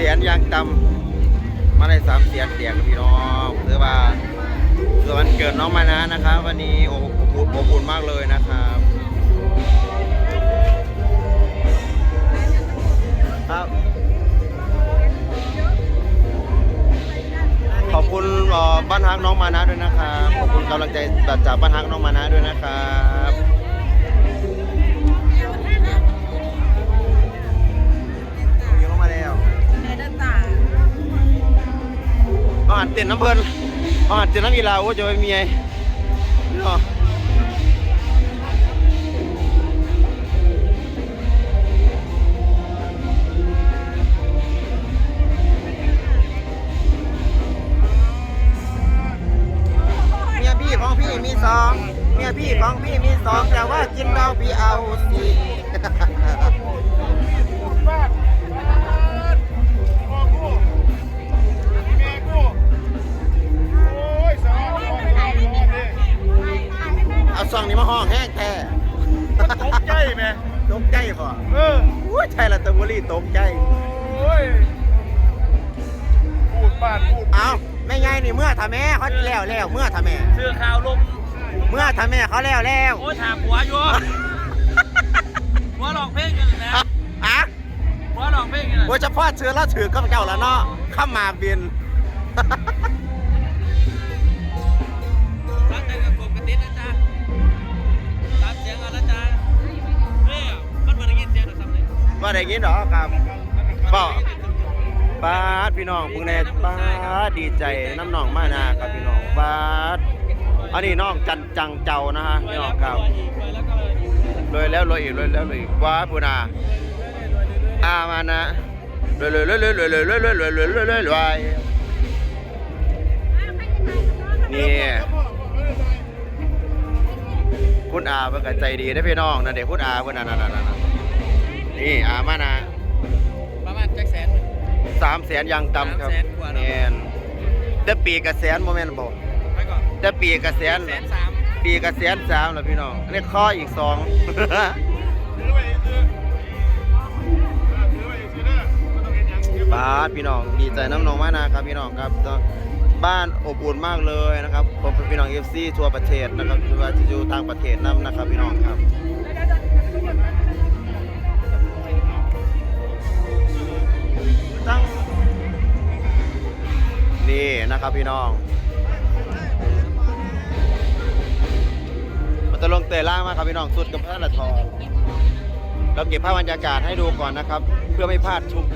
แสนยังจำมาได้สามแสนเดียงพี่น้องคือว่าคือวันเกิดน้องมานะนะครับ วันนี้โอ้โหอบอุ่นมากเลยนะครับครับ ขอบคุณบ้านฮักน้องมานะด้วยนะครับขอบคุณกำลังใจจากบ้านฮักน้องมานะด้วยนะครับ อาหารเต้นน้ำเพลินอาหารเต้นน้ำกีฬาโอ้จะไปมีไงเมียพี่ของพี่มีสองเมียพี่ของพี่มีสองแต่ว่ากินเราพี่เอาสี่ ซองนี้มาห้องแห้งแท้ตกใจไหมตกใจพอเอออุ้ยใช่ละตะบุรีตกใจโอ้ยพูดบ้านพูดเอาไม่ไงนี่เมื่อทำแม่เขาแล้วแล้วเมื่อทำแม่ซื้อข่าวลมเมื่อทำแม่เขาแล้วแล้วโอ้ยถามหัวอยู่หัวหลอกเพลงกันนะอะอะหัวหลอกเพลงกันนะโอ้ยเฉพาะเชื้อแล้วถือข้าพเจ้าแล้วเนาะข้ามาบิน เลยว่าได้ยินเหรอครับก็ป้าดพี่น้องพึ่งแน่ป้าดดีใจน้ำน้องมานาครับพี่น้องป้าดอันนี้น้องจันจังเจ้านะฮะพี่น้องครับอีกแล้วก็อีกรวยแล้วรวยอีกรวยแล้วรวยอีกว้าปูนาอามานะรวยรวยรวยรวยรวยรวยรวยรวยรวยรวยรวยรวยรวยนี่คุณอาเพิ่นก็ใจดีได้อพี่น้องนั่นเด็กคุณอาเพิ่นนั่นนั่นนั่นนั่ นนี่อามานะประมาณแจ็คแสนสามแสนยังต่ำครับสามแสนกว่าเนอะแน่นแต่ปีกระแสนโมเมนต์บอกไปก่อนแต่ปีกระแสนแสนสามปีกระแสนสามแล้วพี่น้องอันนี้ข้ออีกสองถือไว้ถือถือไว้ถือเด้อไม่ต้องเห็นหยังถือไว้บ้านพี่น้องดีใจน้ำนองมากนะครับพี่น้องครับบ้านอบอุ่นมากเลยนะครับผมเป็นพี่น้องเอฟซีทั่วประเทศนะครับไม่ว่าจะอยู่ต่างประเทศนํนะครับพี่น้องครับ ตั้งนี่นะครับพี่น้อง มันจะลงเตะล่างมากครับพี่น้องสุดกับพระละทองเราเก็บภาพบรรยากาศให้ดูก่อนนะครับ เพื่อไม่พลาดทุก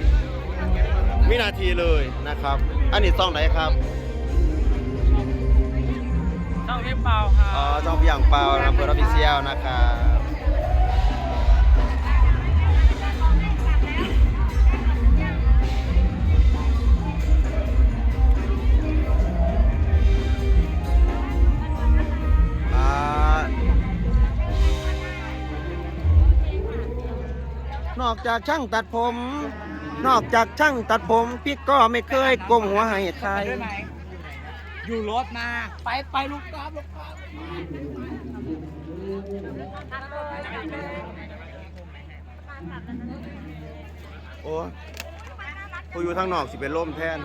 วินาทีเลยนะครับ อันนี้ซ่องไหนครับช่องเอฟเปล่าครับอ๋อซ่องพี่อย่างเปาอำเภอรับพิเชียลนะครับ นอกจากช่างตัดผม นอกจากช่างตัดผม พี่ก็ไม่เคยก้มหัวให้ใคร อยู่รถมา ไปไปลูกกอล์ฟลูกกอล์ฟโอ้ผู้อยู่ทางนอกสิเป็นล่มแทน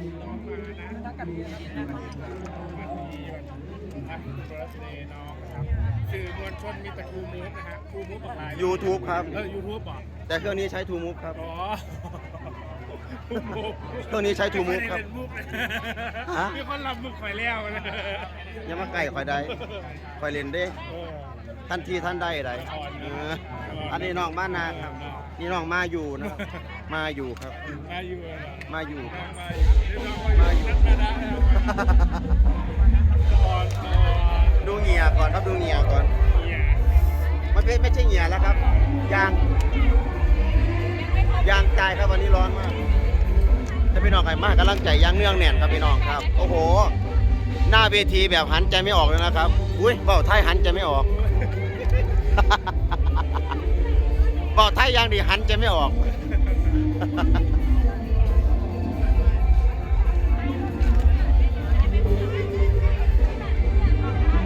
สื่อมวลชนมีแต่ครูมูฟนะฮะครูมูฟออกมา YouTube ครับ เออยูทูบบอกแต่เครื่องนี้ใช้ True Move ครับ อ๋อเครื่องนี้ใช้ True Move ครับไม่ได้เล่นมุกนะฮะ มีคนรับมุกข่อยแล้วนะอยังมาใกล้คอยได้คอยเล่นได้เออทันทีท่านได้ได้เอออันนี้น้องบ้านนาครับ นี่น้องมาอยู่นะครับ มาอยู่ครับ มาอยู่เลยเหรอมาอยู่ มาอยู่มาอยู่นัดมาได้แล้วอ่อนอ่อนดูเหงียก่อนครับดูเหงียก่อน เนี่ยมันเป็นไม่ใช่เหงียแล้วครับ ยาง ยางใจครับวันนี้ร้อนมากถ้าพี่น้องใครมากกำลังใจยางเนื่องแน่นครับพี่น้องครับ โอ้โห หน้าเวทีแบบหันใจไม่ออกเลยนะครับ อุ้ยเบ้าไทยหันใจไม่ออก เบ้าไทยอยางดีหันใจไม่ออก น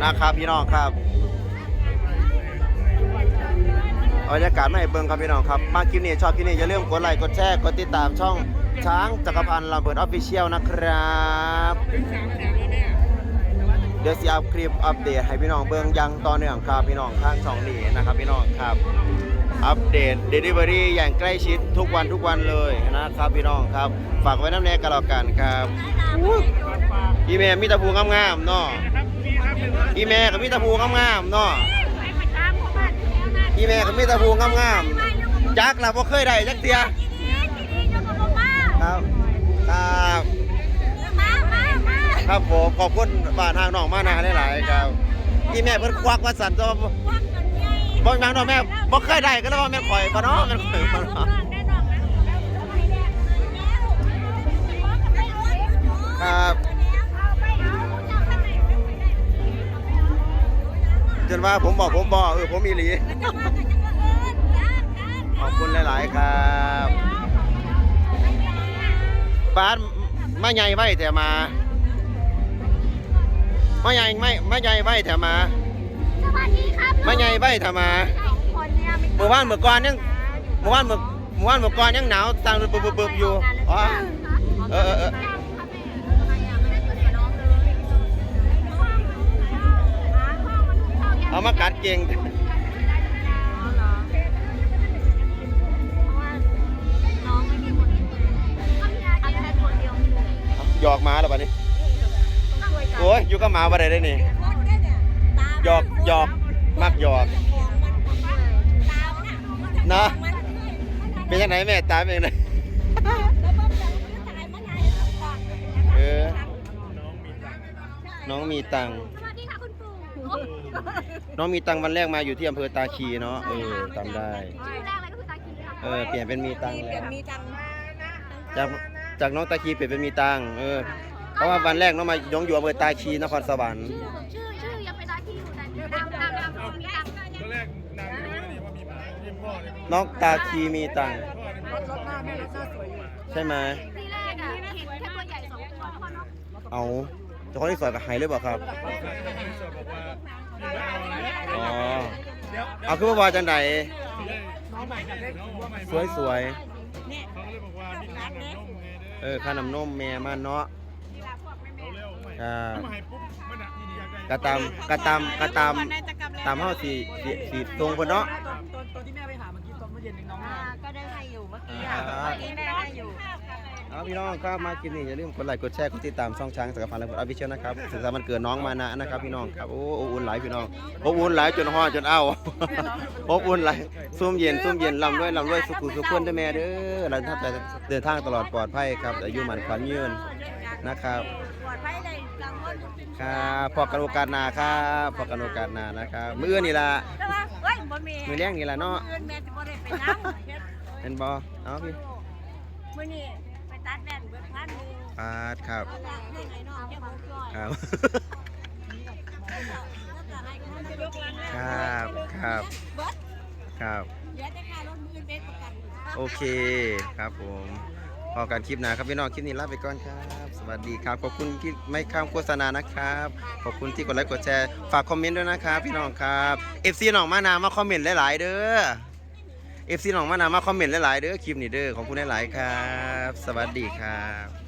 ะครับพี่น้องครับบรรยากาศไม่ให้เบิ่งครับพี่น้องครับ มาคลิปนี้ชอบคลิปนี้อย่าลืมกดไลค์กดแชร์กดติดตามช่องช้างจักรพันธ์ลำเบิดออฟฟิเชียลนะครับ เดี๋ยวสิอัพคลิปอัปเดตให้พี่น้องเบิ่งยังต่อเนื่องครับพี่น้องข้างช่องนี้นะครับพี่น้องครับ อัปเดต Delivery อย่างใกล้ชิดทุกวันทุกวันเลยนะครับพี่น้องครับ ฝากไว้น้ำแน่กันแล้วกันครับอีเมลมีตะพูงามๆเนาะอีเมลกับมีตะพูงามๆเนาะอีเมลกับมีตะพูงามๆจักเราบ่เคยได้จักเตียครับครับครับผมขอบคุณบ้านทางน้องมานาหลายๆครับอีเมลเพิ่นควักว่าสั่นตัว บ่แม่นเนาะแม่บ่เคยได้ก็แล้วว่าแม่นข่อยบ่เนาะแม่นข่อยบ่เนาะครับจนว่าผมบอกผมบอกเออผมมีหลีขอบคุณหลาย ๆ ครับบ้านมาใหญ่ไว้แต่มามาใหญ่ไม่มาใหญ่ไว้แต่มา มาใหญ่ไว้แต่มาเมื่อวานเมื่อก่อนยังเมื่อวานเมื่อเมื่อวานเมื่อก่อนยังหนาวสั่งบึบบึบบึบอยู่อ๋อเออเออเออเอามากัดเก่งหยอกหมาแล้วบัดนี้โอ้ยอยู่กับหมาบ่ได้ได้นี่หยอกหยอก มักหยอกนะเป็นยังไงแม่ตามเองเลยเออน้องมีตังค์สวัสดีค่ะคุณปู่น้องมีตังค์วันแรกมาอยู่ที่อำเภอตาคีเนาะเออจำได้ชื่อแรกอะไรก็คือตาคีค่ะเออเปลี่ยนเป็นมีตังค์แล้วมีจังจากจากน้องตาคีเปลี่ยนเป็นมีตังค์เออเพราะว่าวันแรกน้องมาย้องอยู่อำเภอตาคีนครสวรรค์ชื่อชื่อยังเป็นตาคีอยู่แต่ตามตามตามคนมีตังค์ตอนแรกนางไม่รู้นี่ว่ามีหมาที่พ่อเนี่ยนองตาคีมีตังค์พ่อเนี่ยรถหน้าแม่รถหน้าสวยอยู่ใช่ไหมที่แรกอะเห็นแค่ตัวใหญ่สองตัวพ่อเนาะเอาจ้าของที่สอยกับไฮเลยบอกครับสอบบอกว่าพี่ไม่เอาอะไรอ๋อเอาคือว่าบอจังไดน้องใหม่กับเล็กสวยสวยเขาก็เลยบอกว่ามีการนำนมไงๆเออข้าน้ำนมแม่มันเนาะเร็วใหม่อ่ามาให้ปุ๊บมันอะดีอยากได้กระตำกระตำ ตำตำเฮาสีสีสีตรงเพิ่นเนาะ ตอนตอนตอนที่แม่ไปหาเมื่อกี้ตอนเมื่อเย็นยังน้องอ่ามาก็ได้ให้อยู่เมื่อกี้อ่าอะเมื่อกี้แม่ให้อยู่ เอาพี่น้องครับมากินนี่อย่าลืมกดไลค์กดแชร์กดติดตามช่องช้างสักพันธ์และกดอภิเชษนะครับสุขสันต์วันเกิดน้องมานะนะครับ พี่น้องครับโอ้อบอุ่นหลายพี่น้องอบอุ่นหลายจนห่อจนเอ้าอบอุ่นหลายซุ่มเย็นซุ่มเย็นลำด้วยลำด้วยสุขุสุขคนด้วยแม่เด้อเราถ้าไปเดินทางตลอดปลอดภัยครับอายุหมันขวัญยืนนะครับปลอ ดภัยเลยรางวัลครับพอกันโอกาสหน้าครับพอกันโอกาสหน้านะครับมื้ออื่นนี่ล่ะแต่ว่าเฮ้ยบ่มีมื้อเลี้ยงนี่ล่ะเนาะเงินแม่จะบ่ได้ไปน้ำเป็นบ่เอาพี่มื้อนี้ไปตัดแว่นเบิดพันหนึงปาดครับเอาได้ไหนเนาะแค่หกร้อยครับ แล้วก็ให้คนจะยกลังครับครับ เบิดครับ เดี๋ยวจะค่ารถมือเบสประกัน โอเคครับผม พอการคลิปนะครับพี่น้องคลิปนี้ลาไปก่อนครับ สวัสดีครับขอบคุณที่ไม่ข้ามโฆษณานะครับ ขอบคุณที่กดไลค์กดแชร์ฝากคอมเมนต์ด้วยนะครับพี่น้องครับ FC น้องมานามาคอมเมนต์หลาย ๆ เด้อ FC น้องมานามาคอมเมนต์หลาย ๆ เด้อคลิปนี้เด้อขอบคุณหลาย ๆ ครับ สวัสดีครับ